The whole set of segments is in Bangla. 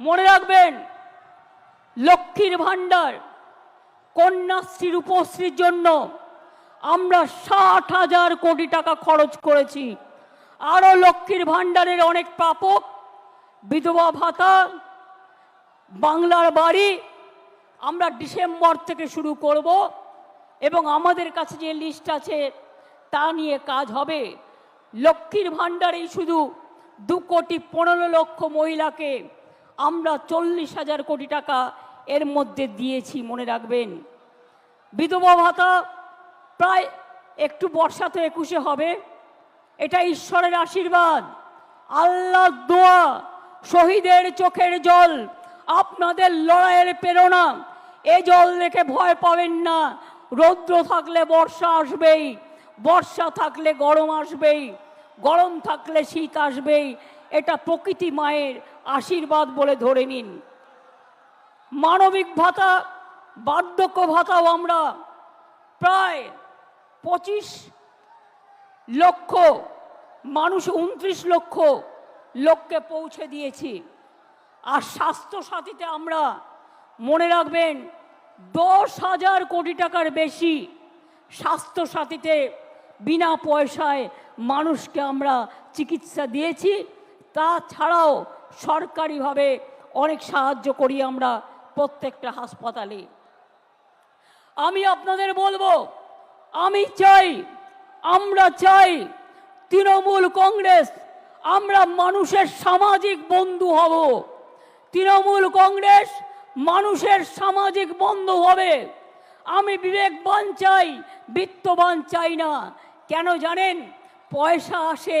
মনে রাখবেন, লক্ষ্মীর ভাণ্ডার কন্যাশ্রী, রূপশ্রীর জন্য আমরা ষাট হাজার কোটি টাকা খরচ করেছি। আরও লক্ষ্মীর ভাণ্ডারের অনেক প্রাপক, বিধবা ভাতা, বাংলার বাড়ি আমরা ডিসেম্বর থেকে শুরু করব এবং আমাদের কাছে যে লিস্ট আছে তা নিয়ে কাজ হবে। লক্ষ্মীর ভাণ্ডারেই শুধু দু কোটি পনেরো লক্ষ মহিলাকে আমরা চল্লিশ হাজার কোটি টাকা এর মধ্যে দিয়েছি, মনে রাখবেন। বিধবা ভাতা প্রায় একটু বর্ষা তো একুশে হবে। এটা ঈশ্বরের আশীর্বাদ। আল্লাহ দোয়া, শহীদের চোখের জল, আপনাদের লড়াইয়ের প্রেরণা। এ জল দেখে ভয় পাবেন না। রৌদ্র থাকলে বর্ষা আসবেই, বর্ষা থাকলে গরম আসবেই, গরম থাকলে শীত আসবেই। এটা প্রকৃতি মায়ের আশীর্বাদ বলে ধরে নিন। মানবিক ভাতা, বার্ধক্য ভাতাও আমরা প্রায় পঁচিশ লক্ষ, মানুষ উনত্রিশ লক্ষ লোককে পৌঁছে দিয়েছি। আর স্বাস্থ্য সাথীতে আমরা মনে রাখবেন, দশ হাজার কোটি টাকার বেশি স্বাস্থ্য সাথীতে বিনা পয়সায় মানুষকে আমরা চিকিৎসা দিয়েছি। তাছাড়াও সরকারিভাবে অনেক সাহায্য করি আমরা প্রত্যেকটা হাসপাতালে। আমি আপনাদের বলব, আমি চাই, আমরা চাই তৃণমূল কংগ্রেস, আমরা মানুষের সামাজিক বন্ধু হব। তৃণমূল কংগ্রেস মানুষের সামাজিক বন্ধু হবে। আমি বিবেকবান চাই, বিত্তবান চাই না। কেন জানেন? পয়সা আসে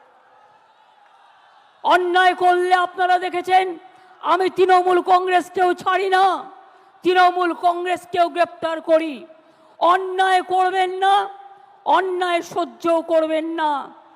অন্যায় করলে আপনারা দেখেছেন, আমি তৃণমূল কংগ্রেসকেও ছাড়ি না, তৃণমূল কংগ্রেসকেও গ্রেপ্তার করি। অন্যায় করবেন না, অন্যায় সহ্যও করবেন না।